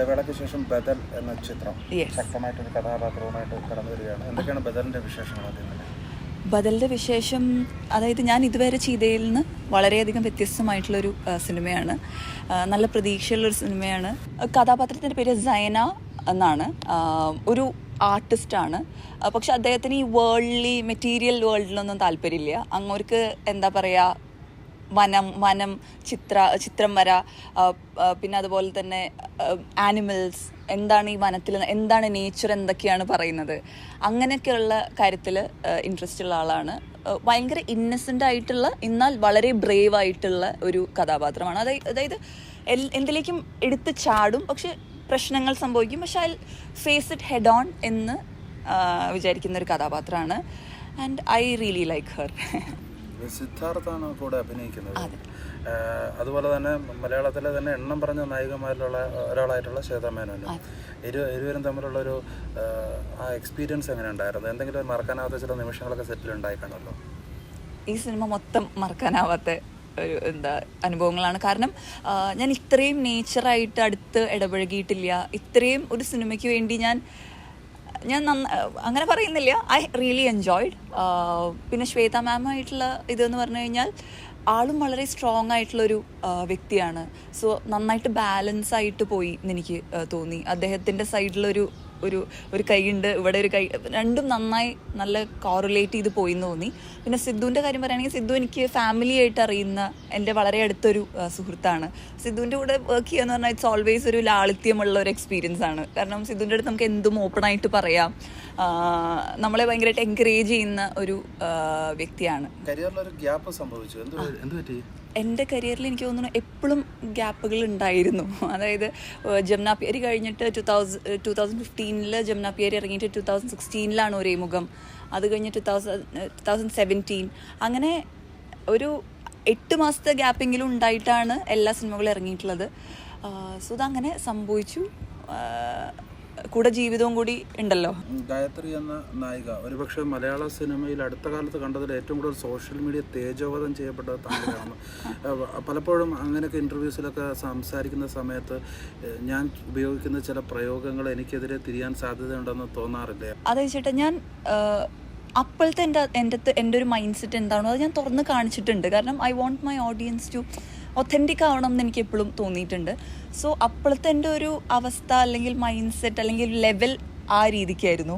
ഇടവേളയ്ക്ക് ശേഷം ബദൽ എന്ന ചിത്രം. ശക്തമായിട്ടൊരു കഥാപാത്രവുമായിട്ട് കടന്നു വരികയാണ്. എന്തൊക്കെയാണ് ബദലിന്റെ വിശേഷങ്ങൾ അതിൽ ബദലിന്റെ വിശേഷം അതായത് ഞാൻ ഇതുവരെ ചെയ്തതിൽ നിന്ന് വളരെയധികം വ്യത്യസ്തമായിട്ടുള്ളൊരു സിനിമയാണ്. നല്ല പ്രതീക്ഷയുള്ളൊരു സിനിമയാണ്. കഥാപാത്രത്തിന്റെ പേര് സൈന എന്നാണ്. ഒരു ആർട്ടിസ്റ്റാണ്. പക്ഷെ അദ്ദേഹത്തിന് ഈ വേൾഡ്ലി മെറ്റീരിയൽ വേൾഡിലൊന്നും താല്പര്യമില്ല. അങ്ങോർക്ക് എന്താ പറയുക വനം വനം ചിത്ര ചിത്രം വര പിന്നെ അതുപോലെ തന്നെ ആനിമൽസ് എന്താണ് ഈ വനത്തിൽ എന്താണ് നേച്ചർ എന്തൊക്കെയാണ് പറയുന്നത്? അങ്ങനെയൊക്കെയുള്ള കാര്യത്തിൽ ഇൻട്രസ്റ്റ് ഉള്ള ആളാണ്. ഭയങ്കര ഇന്നസെന്റ് ആയിട്ടുള്ള എന്നാൽ വളരെ ബ്രേവ് ആയിട്ടുള്ള ഒരു കഥാപാത്രമാണ്. അതായത് അതായത് എന്തിലേക്കും എടുത്ത് ചാടും പക്ഷെ പ്രശ്നങ്ങൾ സംഭവിക്കും. പക്ഷെ I face it head on എന്ന് വിചാരിക്കുന്ന ഒരു കഥാപാത്രമാണ്. And I really like her സിദ്ധാർത്ഥാണ് കൂടെ അഭിനയിക്കുന്നത്. അതുപോലെ തന്നെ മലയാളത്തിലെ തന്നെ എണ്ണം പറഞ്ഞ നായികമാരിലുള്ള ഒരാളായിട്ടുള്ള ശ്വേതമേനോന്. ഇരു ഇരുവരും തമ്മിലുള്ള ഒരു ആ എക്സ്പീരിയൻസ് എങ്ങനെ ഉണ്ടായിരുന്നു എന്തെങ്കിലും മറക്കാനാവാത്ത ചില നിമിഷങ്ങളൊക്കെ സെറ്റിൽ ഉണ്ടായി കാണുമല്ലോ ഈ സിനിമ മൊത്തം മറക്കാനാവാത്ത ഒരു എന്താ അനുഭവങ്ങളാണ്. കാരണം ഞാൻ ഇത്രയും നേച്ചറായിട്ട് അടുത്ത് ഇടപഴകിയിട്ടില്ല. ഇത്രയും ഒരു സിനിമയ്ക്ക് വേണ്ടി ഞാൻ ഞാൻ അങ്ങനെ പറയുന്നില്ല. ഐ റിയലി എൻജോയ്ഡ് പിന്നെ ശ്വേത മാമായിട്ടുള്ള ഇതെന്ന് പറഞ്ഞു കഴിഞ്ഞാൽ ആളും വളരെ സ്ട്രോങ് ആയിട്ടുള്ളൊരു വ്യക്തിയാണ്. സോ നന്നായിട്ട് ബാലൻസ് ആയിട്ട് പോയി എന്ന് എനിക്ക് ആ, തോന്നി. അദ്ദേഹത്തിന്റെ സൈഡിലൊരു ഒരു ഒരു കൈയുണ്ട് ഇവിടെ ഒരു കൈ രണ്ടും നന്നായി നല്ല കോറിലേറ്റ് ചെയ്ത് പോയി എന്ന് തോന്നി. പിന്നെ സിദ്ധുവിന്റെ കാര്യം പറയുകയാണെങ്കിൽ സിദ്ധു എനിക്ക് ഫാമിലി ആയിട്ട് അറിയുന്ന എന്റെ വളരെ അടുത്തൊരു സുഹൃത്താണ്. സിദ്ധുവിന്റെ കൂടെ വർക്ക് ചെയ്യുക എന്ന് പറഞ്ഞാൽ ഇറ്റ്സ് ഓൾവേസ് ഒരു ലാളിത്യമുള്ള ഒരു എക്സ്പീരിയൻസ് ആണ്. കാരണം സിദ്ധുവിന്റെ അടുത്ത് നമുക്ക് എന്തും ഓപ്പൺ ആയിട്ട് പറയാം. നമ്മളെ ഭയങ്കരമായിട്ട് എൻകറേജ് ചെയ്യുന്ന ഒരു വ്യക്തിയാണ്. കരിയറിൽ ഒരു ഗ്യാപ്പ് സംഭവിച്ചു. എന്ത് എന്ത് പറ്റി? എന്റെ കരിയറിൽ എനിക്ക് തോന്നുന്നു എപ്പോഴും ഗ്യാപ്പുകൾ ഉണ്ടായിരുന്നു. അതായത് ഏഹ് ജമുന പിയരി കഴിഞ്ഞിട്ട് ടു തൗസൻഡ് ടു തൗസൻഡ് ഫിഫ്റ്റീനിൽ ജമുന പിയറി ഇറങ്ങിയിട്ട് ടു തൗസൻഡ് സിക്സ്റ്റീനിലാണ് ഒരേ മുഖം. അത് കഴിഞ്ഞ് two thousand two thousand seventeen. അങ്ങനെ ഒരു എട്ട് മാസത്തെ ഗ്യാപ്പെങ്കിലും ഉണ്ടായിട്ടാണ് എല്ലാ സിനിമകളും ഇറങ്ങിയിട്ടുള്ളത്. സോ അതങ്ങനെ സംഭവിച്ചു. കൂടെ ജീവിതവും കൂടി ഉണ്ടല്ലോ. ഗായത്രി എന്ന നായിക ഒരുപക്ഷെ മലയാള സിനിമയിൽ അടുത്ത കാലത്ത് കണ്ടതിൽ ഏറ്റവും കൂടുതൽ സോഷ്യൽ മീഡിയ തേജോവധം ചെയ്യപ്പെട്ട താങ്കളാണ് പലപ്പോഴും അങ്ങനെയൊക്കെ ഇന്റർവ്യൂസിലൊക്കെ സംസാരിക്കുന്ന സമയത്ത് ഞാൻ ഉപയോഗിക്കുന്ന ചില പ്രയോഗങ്ങൾ എനിക്കെതിരെ തിരിയാൻ സാധ്യതയുണ്ടെന്ന് തോന്നാറില്ലേ? അതെ ചേട്ടാ ഞാൻ അപ്പോഴത്തെ എന്റെ എന്റെ എന്റെ ഒരു മൈൻഡ് സെറ്റ് എന്താണോ അത് ഞാൻ തുറന്ന് കാണിച്ചിട്ടുണ്ട്. കാരണം I want my audience to authentic ആവണം എന്ന് എനിക്ക് എപ്പോഴും തോന്നിയിട്ടുണ്ട്. സോ അപ്പോഴത്തെ എന്റെ ഒരു അവസ്ഥ അല്ലെങ്കിൽ മൈൻഡ് സെറ്റ് അല്ലെങ്കിൽ ലെവൽ ആ രീതിക്കായിരുന്നു.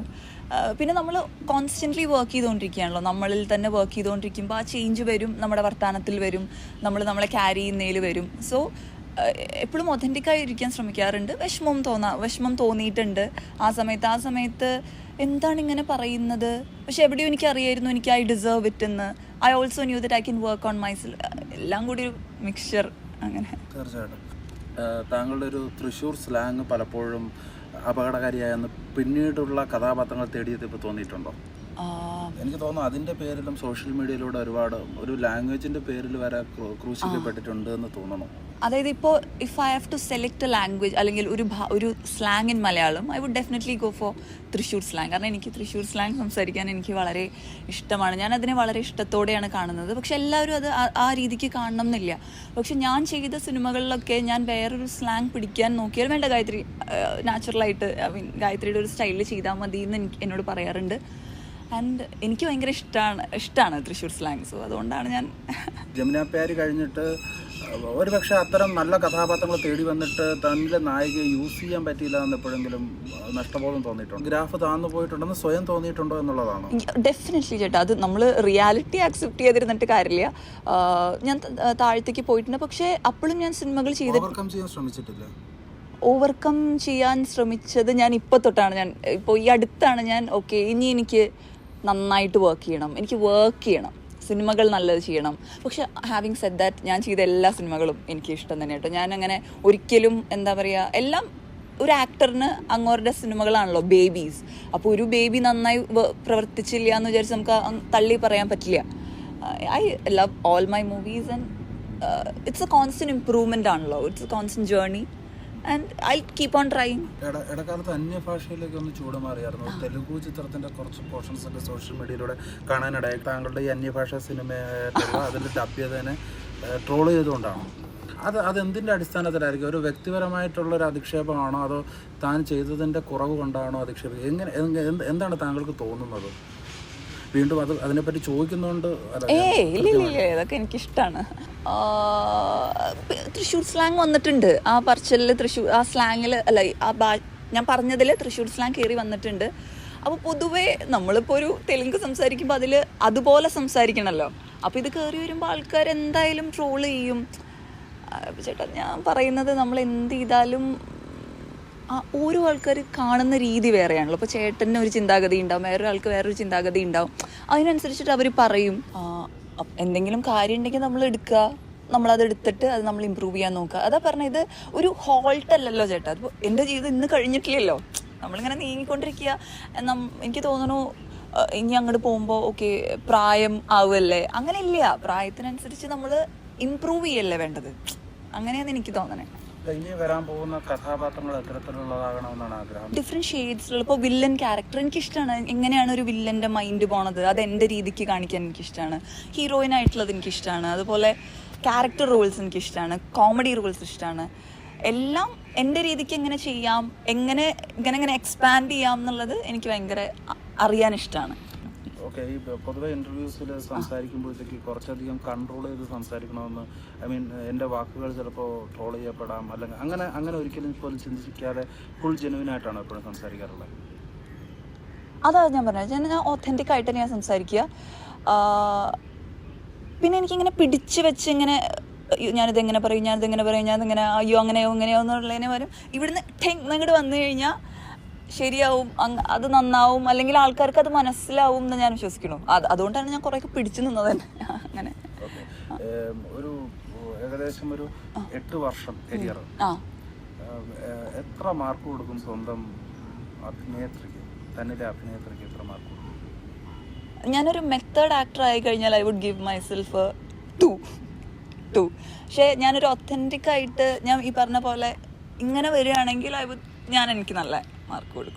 പിന്നെ നമ്മൾ കോൺസ്റ്റന്റ്ലി വർക്ക് ചെയ്തുകൊണ്ടിരിക്കുകയാണല്ലോ. നമ്മളിൽ തന്നെ വർക്ക് ചെയ്തുകൊണ്ടിരിക്കുമ്പോൾ ആ ചേഞ്ച് വരും നമ്മുടെ വർത്തമാനത്തിൽ വരും നമ്മൾ നമ്മളെ ക്യാരി ചെയ്യുന്നതിൽ വരും. സോ എപ്പോഴും ഒതന്റിക്കായി ഇരിക്കാൻ ശ്രമിക്കാറുണ്ട്. വിഷമം തോന്നാ വിഷമം തോന്നിയിട്ടുണ്ട്. ആ സമയത്ത് ആ സമയത്ത് എന്താണ് ഇങ്ങനെ പറയുന്നത്? പക്ഷെ എവിടെയോ എനിക്കറിയായിരുന്നു എനിക്ക് ഐ ഡിസേർവ് ഇറ്റ് എന്ന്. I also knew that I can work on my എല്ലാം കൂടി ഒരു മിക്സ്ചർ അങ്ങനെ. തീർച്ചയായിട്ടും. താങ്കളുടെ ഒരു തൃശ്ശൂർ സ്ലാങ് പലപ്പോഴും അപകടകാരിയായെന്ന് പിന്നീടുള്ള കഥാപാത്രങ്ങൾ തേടിയെത്തിയപ്പോൾ തോന്നിയിട്ടുണ്ടോ? ആ, എനിക്ക് തോന്നുന്നു അതിന്റെ പേരിലും സോഷ്യൽ മീഡിയയിലൂടെ ഒരുപാട് ഒരു ലാംഗ്വേജിന്റെ പേരിൽ വരെ ക്രൂ- ക്രൂശിക്കപ്പെട്ടിട്ടുണ്ട് എന്ന് തോന്നണം. അതായത് ഇപ്പോൾ if I have to select a language അല്ലെങ്കിൽ ഒരു ഒരു slang in Malayalam I would definitely go for Thrissur slang കാരണം എനിക്ക് തൃശ്ശൂർ സ്ലാങ് സംസാരിക്കാൻ എനിക്ക് വളരെ ഇഷ്ടമാണ്. ഞാൻ അതിനെ വളരെ ഇഷ്ടത്തോടെയാണ് കാണുന്നത്. പക്ഷെ എല്ലാവരും അത് ആ- രീതിക്ക് കാണണം എന്നില്ല. പക്ഷെ ഞാൻ ചെയ്ത സിനിമകളിലൊക്കെ ഞാൻ വേറൊരു സ്ലാങ് പിടിക്കാൻ നോക്കിയാൽ വേണ്ട ഗായത്രി നാച്ചുറലായിട്ട് ഐ മീൻ ഗായത്രിയുടെ ഒരു സ്റ്റൈലിൽ ചെയ്താൽ മതി എന്ന് എന്നോട് പറയാറുണ്ട്. ആൻഡ് എനിക്ക് ഭയങ്കര ഇഷ്ടമാണ് ഇഷ്ടമാണ് തൃശ്ശൂർ സ്ലാങ് സോ അതുകൊണ്ടാണ് ഞാൻ ജമുന കഴിഞ്ഞിട്ട് ഒരുപക്ഷെ അത്തരം നല്ല കഥാപാത്രങ്ങൾ തേടി വന്നിട്ട് തന്റെ നായികയെ യൂസ് ചെയ്യാൻ പറ്റിയില്ല എന്ന് എപ്പോഴെങ്കിലും നഷ്ടബോധം തോന്നിയിട്ടുണ്ട്? ഗ്രാഫ് താന്നു പോയിട്ടുണ്ടെന്ന് സ്വയം തോന്നിയിട്ടുണ്ടോ എന്നുള്ളതാണ്. ഡെഫിനറ്റ്ലി ചേട്ടാ അത് നമ്മൾ റിയാലിറ്റി ആക്സെപ്റ്റ് ചെയ്തിരുന്നിട്ട് കാര്യമില്ല. ഞാൻ താഴത്തേക്ക് പോയിട്ടുണ്ട് പക്ഷേ അപ്പോഴും ഞാൻ സിനിമകൾ ചെയ്ത് ഓവർകം ചെയ്യാൻ ശ്രമിച്ചിട്ടില്ല. ഓവർകം ചെയ്യാൻ ശ്രമിച്ചത് ഞാൻ ഇപ്പോൾ തൊട്ടാണ് ഞാൻ ഇപ്പോൾ ഈ അടുത്താണ് ഞാൻ ഓക്കെ ഇനി എനിക്ക് നന്നായിട്ട് വർക്ക് ചെയ്യണം. എനിക്ക് വർക്ക് ചെയ്യണം. സിനിമകൾ നല്ലത് ചെയ്യണം. പക്ഷെ ഹാവിങ് സെഡ് ദാറ്റ് ഞാൻ ചെയ്ത എല്ലാ സിനിമകളും എനിക്ക് ഇഷ്ടം തന്നെ കേട്ടോ. ഞാൻ അങ്ങനെ ഒരിക്കലും എന്താ പറയുക എല്ലാം ഒരു ആക്ടറിന് അങ്ങോരുടെ സിനിമകളാണല്ലോ ബേബീസ് അപ്പോൾ ഒരു ബേബി നന്നായി പ്രവർത്തിച്ചില്ല എന്ന് വിചാരിച്ച് നമുക്ക് തള്ളി പറയാൻ പറ്റില്ല. I love all my movies and it's a constant improvement ആണല്ലോ. It's a constant journey Telugu ചിത്രത്തിന്റെ കുറച്ച് പോർഷൻസ് ഒക്കെ സോഷ്യൽ മീഡിയയിലൂടെ കാണാനിടയായി. താങ്കളുടെ ഈ അന്യഭാഷ സിനിമയായിട്ടുള്ള അതിൽ ഡബ് ചെയ്തതിനെ ചെയ്തുകൊണ്ടാണ്? അത് അതെന്തിന്റെ അടിസ്ഥാനത്തിലായിരിക്കും? ഒരു വ്യക്തിപരമായിട്ടുള്ള ഒരു അധിക്ഷേപമാണോ? അതോ താൻ ചെയ്തതിന്റെ കുറവ് കൊണ്ടാണോ അധിക്ഷേപം എങ്ങനെ എന്ത്- എന്ത്- എന്താണ് താങ്കൾക്ക് തോന്നുന്നത്? വീണ്ടും അത് അതിനെപ്പറ്റി ചോദിക്കുന്നുണ്ട് ഏയ് ഇല്ല ഇല്ല ഇതൊക്കെ എനിക്കിഷ്ടമാണ് തൃശ്ശൂർ സ്ലാങ് വന്നിട്ടുണ്ട്. ആ പറച്ചലിൽ തൃശ്ശൂർ ആ സ്ലാങ്ങിൽ അല്ല ആ ഭാ ഞാൻ പറഞ്ഞതിൽ തൃശ്ശൂർ സ്ലാങ് കയറി വന്നിട്ടുണ്ട്. അപ്പോൾ പൊതുവേ നമ്മളിപ്പോൾ ഒരു തെലുങ്ക് സംസാരിക്കുമ്പോൾ അതിൽ അതുപോലെ സംസാരിക്കണമല്ലോ അപ്പോൾ ഇത് കയറി വരുമ്പോൾ ആൾക്കാർ എന്തായാലും ട്രോൾ ചെയ്യും ചേട്ടാ ഞാൻ പറയുന്നത് നമ്മൾ എന്ത് ചെയ്താലും ആ ഓരോ ആൾക്കാർ കാണുന്ന രീതി വേറെയാണല്ലോ. അപ്പോൾ ചേട്ടന് ഒരു ചിന്താഗതി ഉണ്ടാവും വേറൊരാൾക്ക് വേറൊരു ചിന്താഗതി ഉണ്ടാവും. അതിനനുസരിച്ചിട്ട് അവർ പറയും എന്തെങ്കിലും കാര്യം ഉണ്ടെങ്കിൽ നമ്മൾ എടുക്കുക. നമ്മളത് എടുത്തിട്ട് അത് നമ്മൾ ഇമ്പ്രൂവ് ചെയ്യാൻ നോക്കുക. അതാ പറഞ്ഞ ഇത് ഒരു ഹോൾട്ട് അല്ലല്ലോ ചേട്ടാ. അതിപ്പോൾ എന്റെ ജീവിതം ഇന്ന് കഴിഞ്ഞിട്ടില്ലല്ലോ. നമ്മളിങ്ങനെ നീങ്ങിക്കൊണ്ടിരിക്കുക. എനിക്ക് തോന്നുന്നു ഇനി അങ്ങോട്ട് പോകുമ്പോൾ ഓക്കെ പ്രായം ആവുമല്ലേ അങ്ങനെ ഇല്ല. പ്രായത്തിനനുസരിച്ച് നമ്മൾ ഇമ്പ്രൂവ് ചെയ്യല്ലേ വേണ്ടത്? അങ്ങനെയാണ് എനിക്ക് തോന്നണേ. വരാൻ പോകുന്ന ആഗ്രഹം? ഡിഫറെന്റ് ഷെയ്ഡ്സിലുള്ള ഇപ്പോൾ വില്ലൻ ക്യാരക്ടർ എനിക്കിഷ്ടമാണ് എങ്ങനെയാണ് ഒരു വില്ലന്റെ മൈൻഡ് പോണത്? അത് എന്റെ രീതിക്ക് കാണിക്കാൻ എനിക്ക് ഇഷ്ടമാണ് ഹീറോയിൻ ആയിട്ടുള്ളത് എനിക്ക് ഇഷ്ടമാണ് അതുപോലെ ക്യാരക്ടർ റോൾസ് എനിക്കിഷ്ടമാണ് കോമഡി റോൾസ് ഇഷ്ടമാണ് എല്ലാം എന്റെ രീതിക്ക് എങ്ങനെ ചെയ്യാം? എങ്ങനെ ഇങ്ങനെ എങ്ങനെ എക്സ്പാൻഡ് ചെയ്യാം എന്നുള്ളത് എനിക്ക് ഭയങ്കര അറിയാൻ ഇഷ്ടമാണ് ഓക്കെ ഈ പൊതുവെ ഇന്റർവ്യൂസിൽ സംസാരിക്കുമ്പോഴത്തേക്ക് കുറച്ചധികം കൺട്രോൾ ചെയ്ത് സംസാരിക്കണമെന്ന് ഐ മീൻ എന്റെ വാക്കുകൾ ചിലപ്പോൾ ട്രോൾ ചെയ്യപ്പെടാം. അല്ലെങ്കിൽ അങ്ങനെ അങ്ങനെ ഒരിക്കലും പോലും ചിന്തിക്കാതെ ഫുൾ ജെനുവിനായിട്ടാണ് എപ്പോഴും സംസാരിക്കാറുള്ളത്? അതാ ഞാൻ പറഞ്ഞത്. ഞാൻ ഒത്തന്റിക് ആയിട്ട് ഞാൻ സംസാരിക്കുക. പിന്നെ എനിക്കിങ്ങനെ പിടിച്ച് വെച്ച് ഇങ്ങനെ ഞാനിത് എങ്ങനെ പറയും? ഞാനിത് എങ്ങനെ പറയും? ഞാനിങ്ങനെ അയ്യോ അങ്ങനെയോ ഇങ്ങനെയോ എന്നുള്ളതിനെ വരും ഇവിടുന്ന് ടെങ് അങ്ങോട്ട് വന്നു കഴിഞ്ഞാൽ ശരിയാവും അത് നന്നാവും അല്ലെങ്കിൽ ആൾക്കാർക്ക് അത് മനസ്സിലാവും എന്ന് ഞാൻ വിശ്വസിക്കുന്നു. അത് അതുകൊണ്ടാണ് ഞാൻ കുറേയൊക്കെ പിടിച്ചു നിന്നത് തന്നെ. അങ്ങനെ. ഒരു ഏകദേശം ഒരു എട്ട് വർഷം കരിയർ. എത്ര മാർക്ക് കൊടുക്കും സ്വന്തം അഭിനേത്രിക്ക്? തന്നിലെ അഭിനേത്രിക്ക് എത്ര മാർക്ക് കൊടുക്കും? ഞാനൊരു മെത്തേഡ് ആക്ടർ ആയി കഴിഞ്ഞാൽ I would give myself to to പക്ഷേ ഞാനൊരു ഒത്തന്റിക് ആയിട്ട് ഞാൻ ഈ പറഞ്ഞ പോലെ ഇങ്ങനെ വരികയാണെങ്കിൽ ഐ വുഡ് ഞാൻ എനിക്ക് നല്ല മാർക്ക് കൊടുക്കും